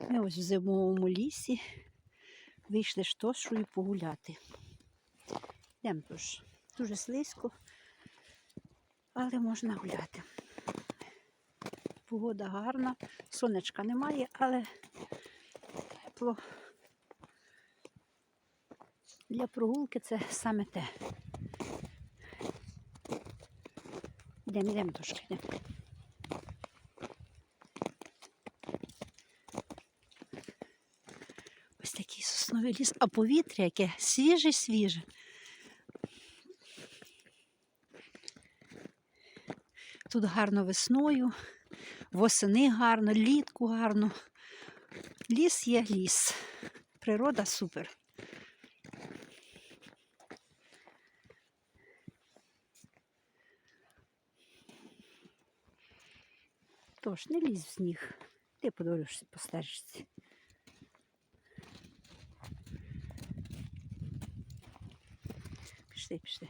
Ми ось в зимовому лісі вийшли з Тошою погуляти. Йдемо тож. Дуже слизько, але можна гуляти. Погода гарна, сонечка немає, але тепло. Для прогулки це саме те. Йдемо, йдемо трошки. Йдемо. Ось такий сосновий ліс, а повітря яке свіже-свіже. Тут гарно весною, восени гарно, літку гарно. Ліс є ліс. Природа супер. Тож, не лізь в сніг. Ти подивишся по İşte işte.